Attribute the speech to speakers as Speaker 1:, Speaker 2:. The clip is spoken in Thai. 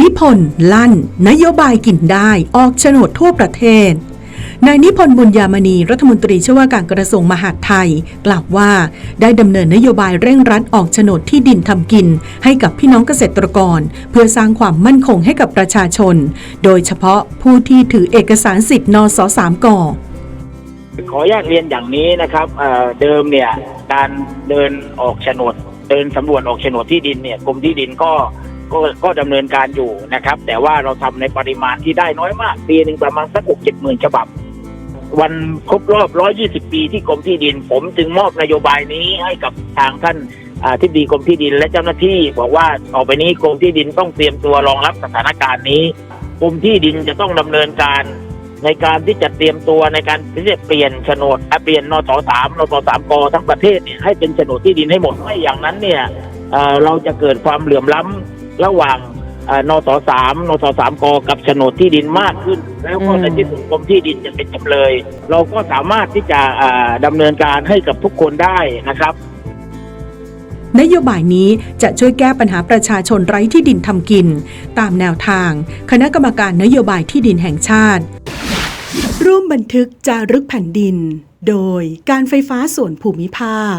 Speaker 1: นิพนธ์ลั่น นโยบายกินได้ออกโฉนดทั่วประเทศนายนิพนธ์บุญยามณีรัฐมนตรีช่วยว่าการกระทรวงมหาดไทย กล่าวว่าได้ดำเนินนโยบายเร่งรัดออกโฉนดที่ดินทำกิน ให้กับพี่น้องเกษตรกร เพื่อสร้างความมั่นคงให้กับประชาชน โดยเฉพาะผู้ที่ถือเอกสารสิทธิ์นสสามกอ
Speaker 2: ขออนุญาตเรียนอย่างนี้นะครับเเดิมเนี่ยการเดินออกโฉนดเดินสำรวจออกโฉนดที่ดินเนี่ยกรมที่ดินก็ ก็ก็ดำเนินการอยู่นะครับ แต่ว่าเราทำในปริมาณที่ได้น้อยมาก ปีหนึ่งประมาณสักหกเจ็ดหมื่นฉบับ วันครบรอบ120ปีที่กรมที่ดิน ผมจึงมอบนโยบายนี้ให้กับทางท่านทิบดีกรมที่ดินและเจ้าหน้าที่ บอกว่าต่อไปนี้กรมที่ดินต้องเตรียมตัวรองรับสถานการณ์นี้กรมที่ดินจะต้องดำเนินการในการที่จะเตรียมตัวในการที่จะเปลี่ยนโฉนดเปลี่ยนนสสามนสสามกทั้งประเทศเนี่ยให้เป็นโฉนดที่ดินให้หมดไม่อย่างนั้นเนี่ยเอ่อเราจะเกิดความเหลื่อมล้ำ ระหว่างเอ่อนสสามนสสามกกับโฉนดที่ดินมากขึ้น แล้วก็ในที่สุดกรมที่ดินจะเป็นจำเลย เราก็สามารถที่จะอ่าดำเนินการให้กับทุกคนได้นะครับ
Speaker 1: นโยบายนี้จะช่วยแก้ปัญหาประชาชนไร้ที่ดินทำกิน ตามแนวทาง คณะกรรมการนโยบายที่ดินแห่งชาติ ร่วมบันทึกจารึกแผ่นดิน โดยการไฟฟ้าส่วนภูมิภาค